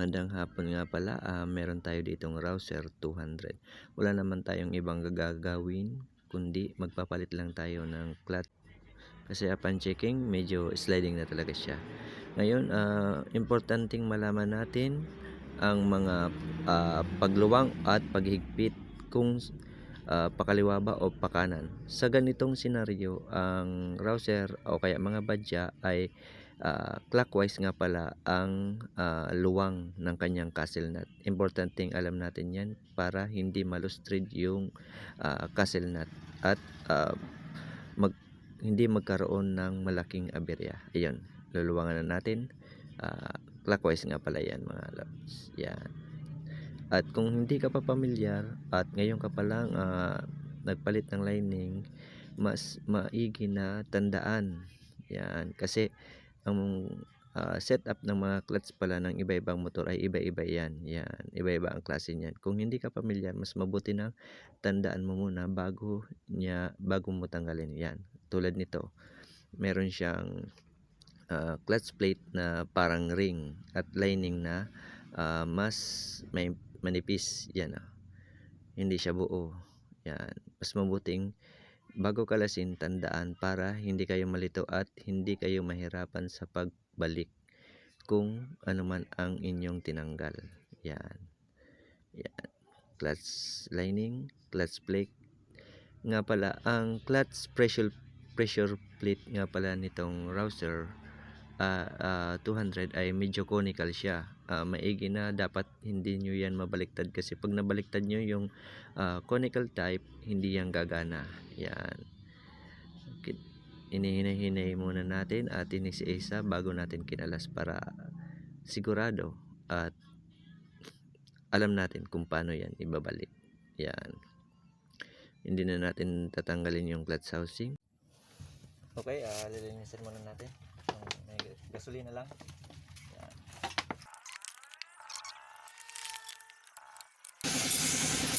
Magandang hapon nga pala, ah, meron tayo ditong Rouser 200. Wala naman tayong ibang gagawin kundi magpapalit lang tayo ng clutch. Kasi upon checking, medyo sliding na talaga siya. Ngayon, ah, importanteng malaman natin ang mga ah, pagluwang at paghigpit kung ah, pakaliwa ba o pakanan. Sa ganitong senaryo, ang rouser o kaya mga badya ay ah, clockwise nga pala ang ah, luwang ng kanyang castle nut. Importanteng alam natin yan para hindi malustrid yung ah, castle nut at ah, mag, hindi magkaroon ng malaking aberya. Ayun, luluwangan na natin. Ah, clockwise nga pala yan mga loves. Yan. At kung hindi ka pa pamilyar at ngayon ka pa lang ah, nagpalit ng lining, mas maigi na tandaan. Yan. Kasi ang ah, setup ng mga clutch pala ng iba-ibang motor ay iba-iba yan. Yan. Iba-iba ang klase niyan. Kung hindi ka pamilyar, mas mabuti na tandaan mo muna bago niya bago mo tanggalin yan. Tulad nito, meron siyang ah, clutch plate na parang ring at lining na ah, mas may manipis yan ah. Hindi siya buo. Yan. Mas mabuting bago kalasin tandaan para hindi kayo malito at hindi kayo mahirapan sa pagbalik kung ano man ang inyong tinanggal. Yan. Yan. Clutch lining, clutch plate. Nga pala, ang clutch pressure pressure plate nga pala nitong rouser ah, ah, 200 ay medyo conical siya. Ah, maigi na dapat hindi nyo yan mabaliktad kasi pag nabaliktad nyo yung ah, conical type, hindi yan gagana. Yan. Ki- Inihinay-hinay muna natin at inisa bago natin kinalas para sigurado at alam natin kung paano yan ibabalik. Yan. Hindi na natin tatanggalin yung clutch housing. Okay, uh, lilinisin muna natin. Gasolina lang. Yan.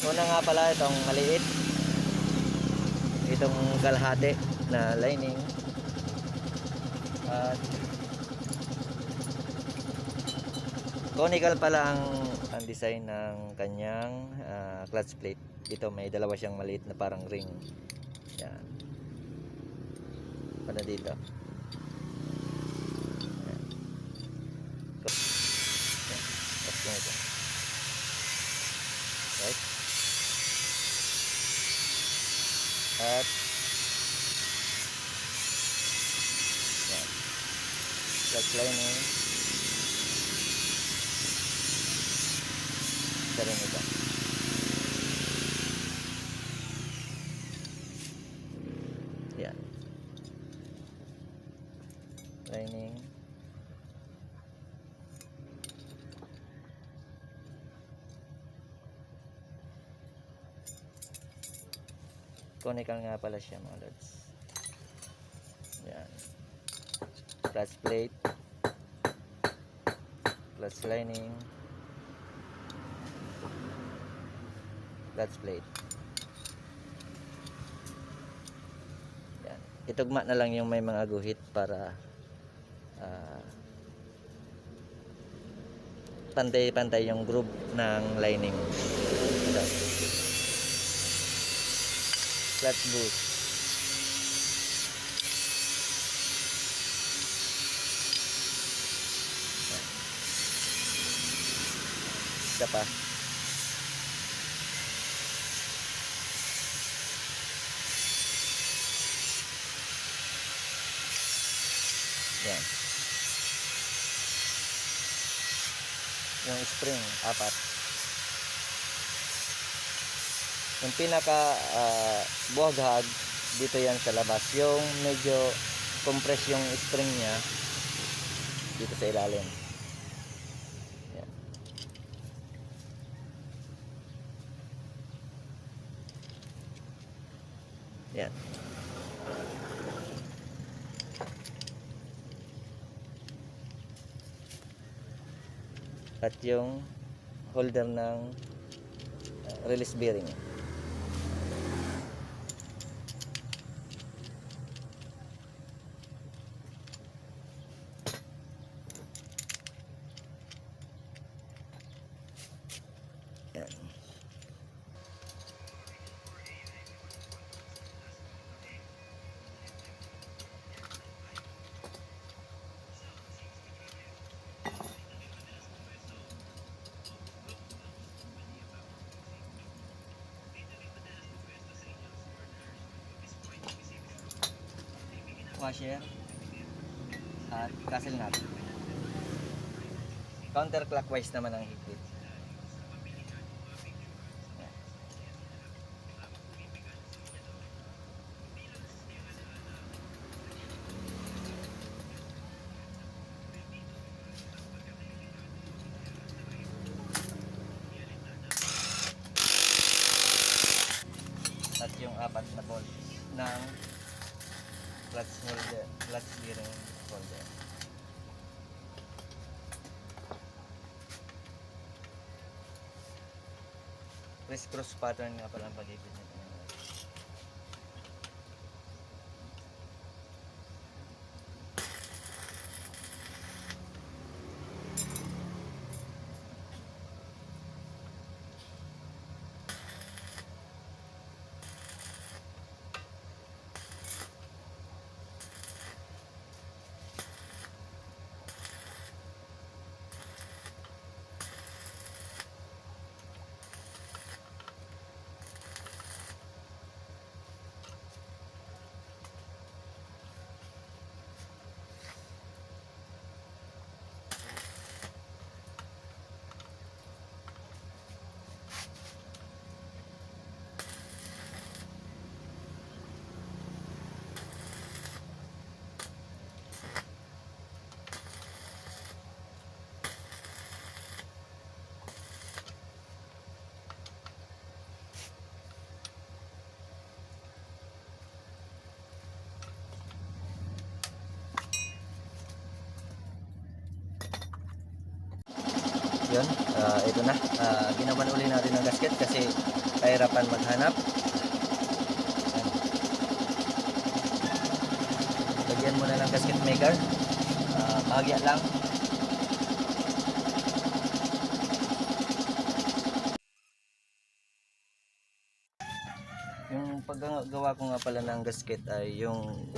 Una nga pala itong maliit. Itong kalahati na lining. At conical pala ang, ang design ng kanyang ah, clutch plate. Ito may dalawa siyang maliit na parang ring. Yan. Para dito. Yan. Yan. Tapos yung ito. Right? At yan. Clutch lining. Isa rin ito. Yan. Lining. Conical nga pala siya mga lods. Yan. Clutch plate. Clutch lining. Clutch plate. Yan. Itugma na lang yung may mga guhit para ah, pantay-pantay yung groove ng lining. Clutch boost. Yan. Isa pa. Yan. Yung spring, apat. Yung pinaka ah, buhaghag dito yan sa labas. Yung medyo compress yung spring niya dito sa ilalim. Yan. At yung holder ng ah, release bearing. Washer, at castle nut. Counterclockwise naman ang higpit. Yan. at yung apat na bolt ng clutch holder, clutch bearing holder. Criss-cross pattern nga pala ang palibig ah, ito na. Ah, ginawan uli natin ang gasket kasi kahirapan maghanap. Yan. Lagyan mo na ng gasket maker. Bahagya lang. Yung paggawa ko nga pala ng gasket ay yung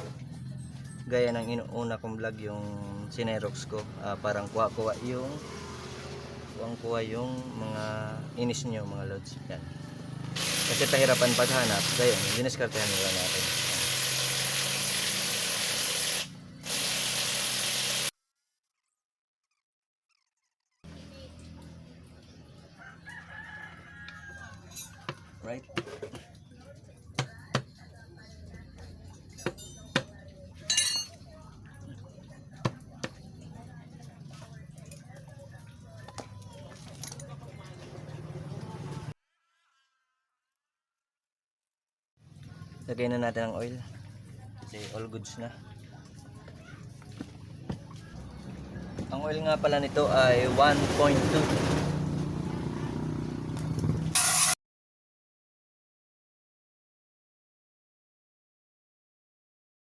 gaya ng inuuna kong vlog yung sinerox ko Ah, parang kuha-kuha yung kuha-kuha yung mga inis nyo mga loads yan. Kasi pahirapan paghanap. Gayon diniskartehan nila natin lagay na natin ang oil. Kasi all goods na. Ang oil nga pala nito ay 1.2